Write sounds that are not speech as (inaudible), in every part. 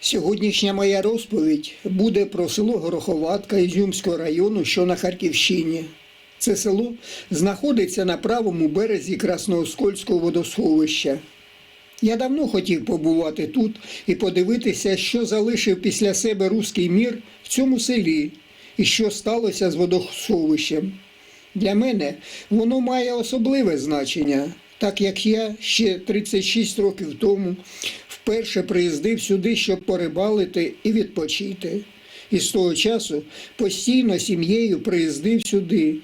Сьогоднішня моя розповідь буде про село Гороховатка Ізюмського району, що на Харківщині. Це село знаходиться на правому березі Краснооскольського водосховища. Я давно хотів побувати тут і подивитися, що залишив після себе руський мір в цьому селі і що сталося з водосховищем. Для мене воно має особливе значення, так як я ще 36 років тому вперше приїздив сюди, щоб порибалити і відпочити. І з того часу постійно сім'єю приїздив сюди.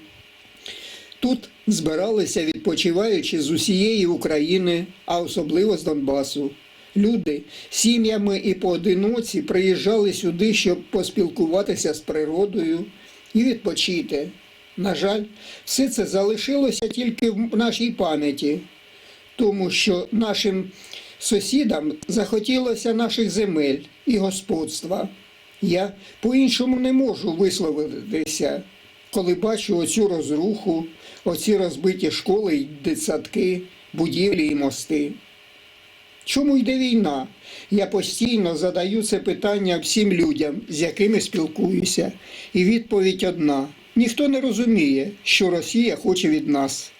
Тут збиралися відпочиваючи з усієї України, а особливо з Донбасу. Люди сім'ями і поодиноці приїжджали сюди, щоб поспілкуватися з природою і відпочити. На жаль, все це залишилося тільки в нашій пам'яті, тому що нашим сусідам захотілося наших земель і господства. Я по-іншому не можу висловитися, коли бачу оцю розруху, оці розбиті школи й дитсадки, будівлі і мости. Чому йде війна? Я постійно задаю це питання всім людям, з якими спілкуюся. І відповідь одна: ніхто не розуміє, що Росія хоче від нас.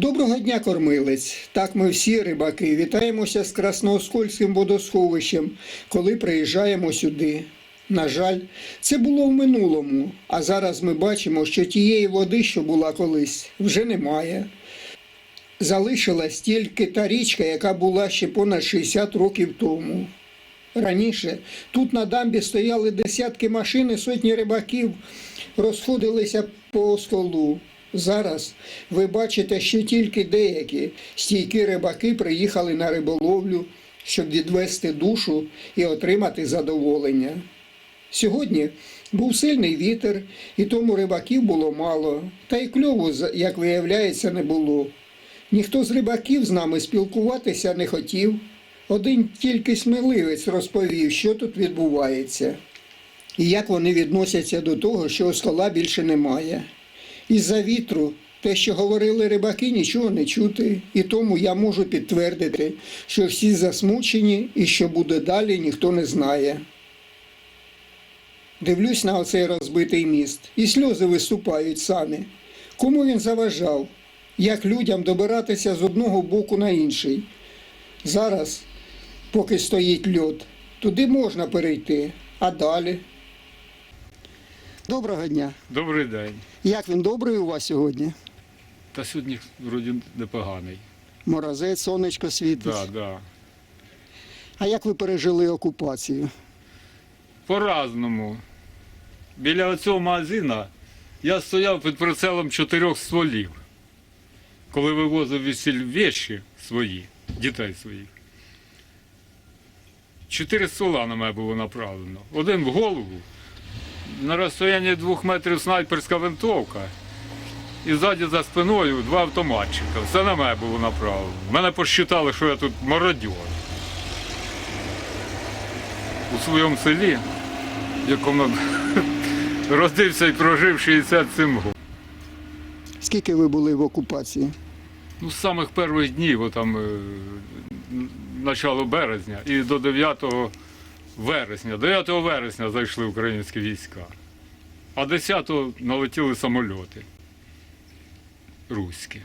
Доброго дня, кормилець! Так ми всі рибаки вітаємося з Краснооскольським водосховищем, коли приїжджаємо сюди. На жаль, це було в минулому, а зараз ми бачимо, що тієї води, що була колись, вже немає. Залишилась тільки та річка, яка була ще понад 60 років тому. Раніше тут на дамбі стояли десятки машин і сотні рибаків розходилися по столу. Зараз ви бачите, що тільки деякі стійкі рибаки приїхали на риболовлю, щоб відвести душу і отримати задоволення. Сьогодні був сильний вітер, і тому рибаків було мало, та й кльову, як виявляється, не було. Ніхто з рибаків з нами спілкуватися не хотів. Один тільки сміливець розповів, що тут відбувається, і як вони відносяться до того, що стола більше немає. Із-за вітру те, що говорили рибаки, нічого не чути, і тому я можу підтвердити, що всі засмучені і що буде далі, ніхто не знає. Дивлюсь на оцей розбитий міст, і сльози виступають самі. Кому він заважав? Як людям добиратися з одного боку на інший? Зараз, поки стоїть льод, туди можна перейти, а далі. Доброго дня. Добрий день. Як він добрий у вас сьогодні? Та сьогодні вроді непоганий. Морозець, сонечко світить. Да, да. А як ви пережили окупацію? По-разному. Біля цього магазина я стояв під прицелом чотирьох стволів, коли вивозив весіль вещі свої, дітей своїх. Чотири ствола на мене було направлено. Один в голову, на розстоянні двох метрів снайперська винтовка. І ззаді за спиною два автоматчика. Все на мене було направлено. Мене посчитали, що я тут мародьор. У своєму селі, в якому (laughs) родився і прожив 67 років. Скільки ви були в окупації? Ну, з самих перших днів, там, е, начало березня і до 9 вересня. 9 вересня зайшли українські війська. А 10-го налетіли самольоти. Руські.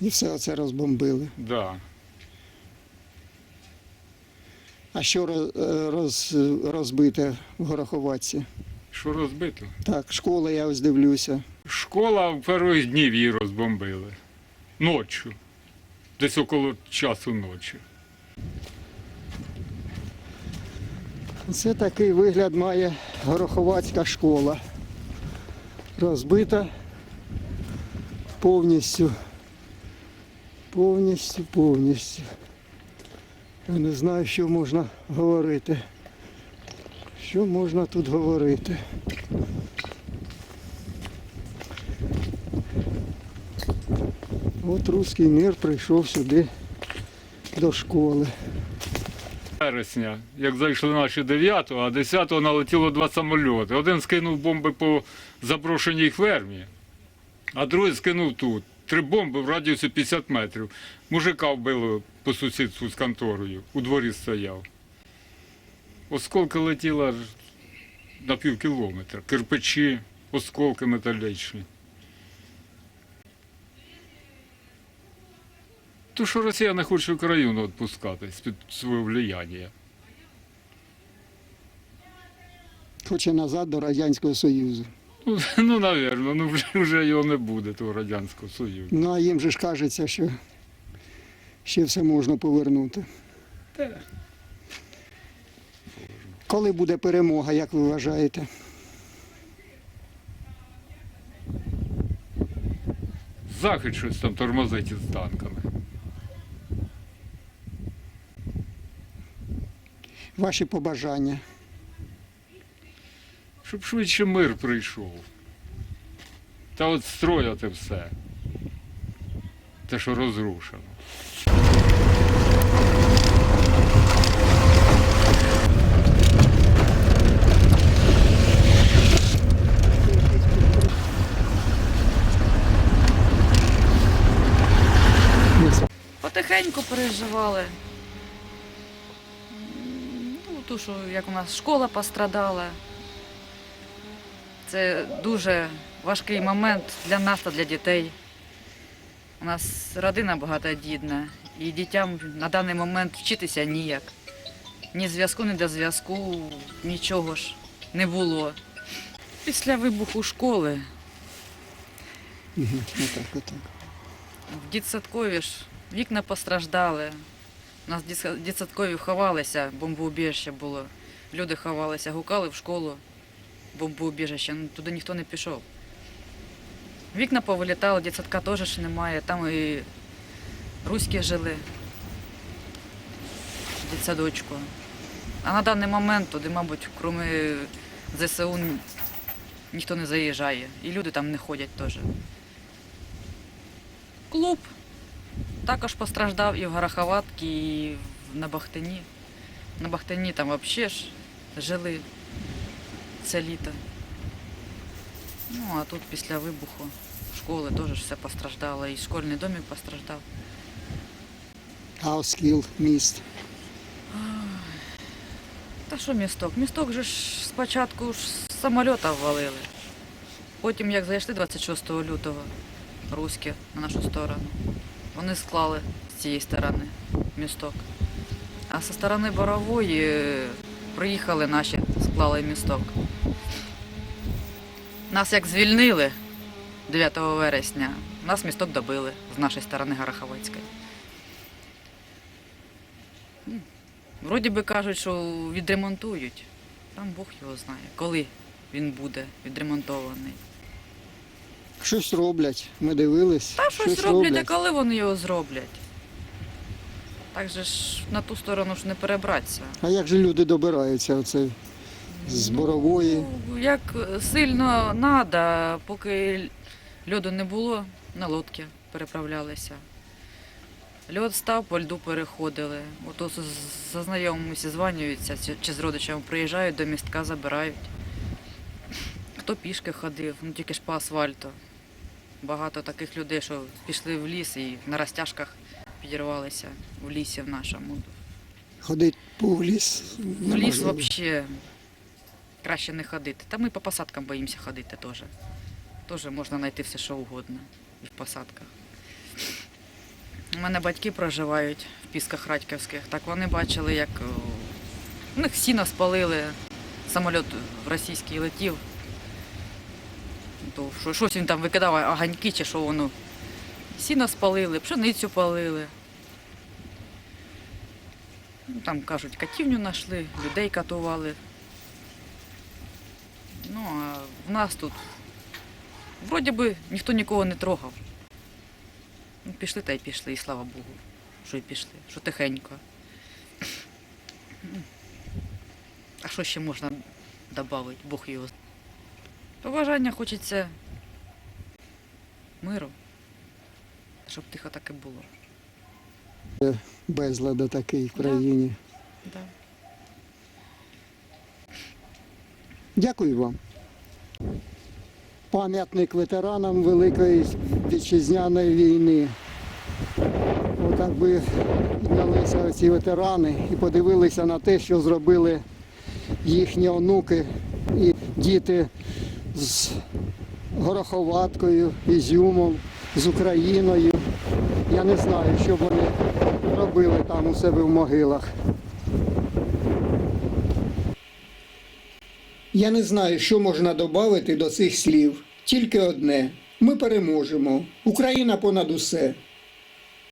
І все це розбомбили. Да. А що роз, е, роз, розбите в Гороховатці? Що розбито? Так, школа, я ось дивлюся. Школа в перших днів її розбомбили. Ночі. Десь около часу ночі. Це такий вигляд має Гороховацька школа. Розбита повністю. Повністю, повністю. Я не знаю, що можна говорити. Що можна тут говорити? От руський мір прийшов сюди до школи. Вересня, як зайшли наші 9, а 10-го налетіло два самольоти. Один скинув бомби по заброшеній фермі, а другий скинув тут. Три бомби в радіусі 50 метрів. Мужика вбило по сусідству з конторою, у дворі стояв. Осколки летіла на пів кілометра. Кирпичі, осколки металічні. То, що Росія не хоче Україну відпускати з-під свого влияння. Хоче назад до Радянського Союзу. Ну, (laughs) ну, навірно, ну вже, вже його не буде, того Радянського Союзу. Ну а їм же ж кажеться, що ще все можна повернути. Та, Коли буде перемога, як ви вважаєте? Захід щось там тормозить із танками. Ваші побажання? Щоб швидше мир прийшов. Та от строяти все. Те, що розрушено. Потихеньку переживали. Ну, що як у нас школа пострадала. Це дуже важкий момент для нас та для дітей. У нас родина багатодітна, і дітям на даний момент вчитися ніяк. Ні зв'язку, ні до зв'язку, нічого ж не було. Після вибуху школи. Отак, отак. В дитсадкові ж вікна постраждали. У нас в дитсадкові ховалися, бомбоубіжище було. Люди ховалися, гукали в школу, бомбоубіжище, ну туди ніхто не пішов. Вікна повилітали, дитсадка теж немає, там і руські жили в дитсадочку. А на даний момент туди, мабуть, крім ЗСУ, ніхто не заїжджає. І люди там не ходять теж. Клуб також постраждав і в Гороховатці, і на Бахтині. На Бахтині там взагалі ж жили це літо. Ну, а тут після вибуху школи теж все постраждало, і школьний домик постраждав. А міст. Та що місток? Місток же ж спочатку ж з самольота ввалили. Потім, як зайшли 26 лютого, руські на нашу сторону, вони склали з цієї сторони місток. А зі сторони Борової е, приїхали наші, склали місток. Нас як звільнили 9 вересня, нас місток добили з нашої сторони Гороховецької. Вроді би кажуть, що відремонтують. Там Бог його знає, коли він буде відремонтований. Щось роблять. Ми дивились. Та щось роблять, а коли вони його зроблять? Так же ж на ту сторону ж не перебратися. А як же люди добираються оце з борової? Ну, як сильно треба, поки льоду не було, на лодки переправлялися. Льод став, по льду переходили. Ото за знайомими зізванюються чи з родичами приїжджають до містка, забирають. Хто пішки ходив, ну тільки ж по асфальту. Багато таких людей, що пішли в ліс і на розтяжках підірвалися в лісі в нашому. Ходить по ліс. В ліс взагалі краще не ходити. Та ми по посадкам боїмося ходити теж. Теж можна знайти все, що угодно і в посадках. У мене батьки проживають в Пісках Радьківських. Так вони бачили, як у них сіно спалили, самоліт російський летів. То що, щось він там викидав, аганьки чи що воно. Сіно спалили, пшеницю палили. Ну, там кажуть, катівню знайшли, людей катували. Ну, а в нас тут вроді би ніхто нікого не трогав. Ну, пішли та й пішли, і слава Богу, що й пішли, що тихенько. (clears throat) А що ще можна додати, Бог його. Побажання хочеться миру, щоб тихо так і було. Безлада такий в Да. країні. Да. Дякую вам. Пам'ятник ветеранам Великої вітчизняної війни. Отак би піднялися ці ветерани і подивилися на те, що зробили їхні онуки і діти з гороховаткою, ізюмом, з Україною. Я не знаю, що вони робили там у себе в могилах. Я не знаю, що можна додати до цих слів. Тільки одне: ми переможемо. Україна понад усе.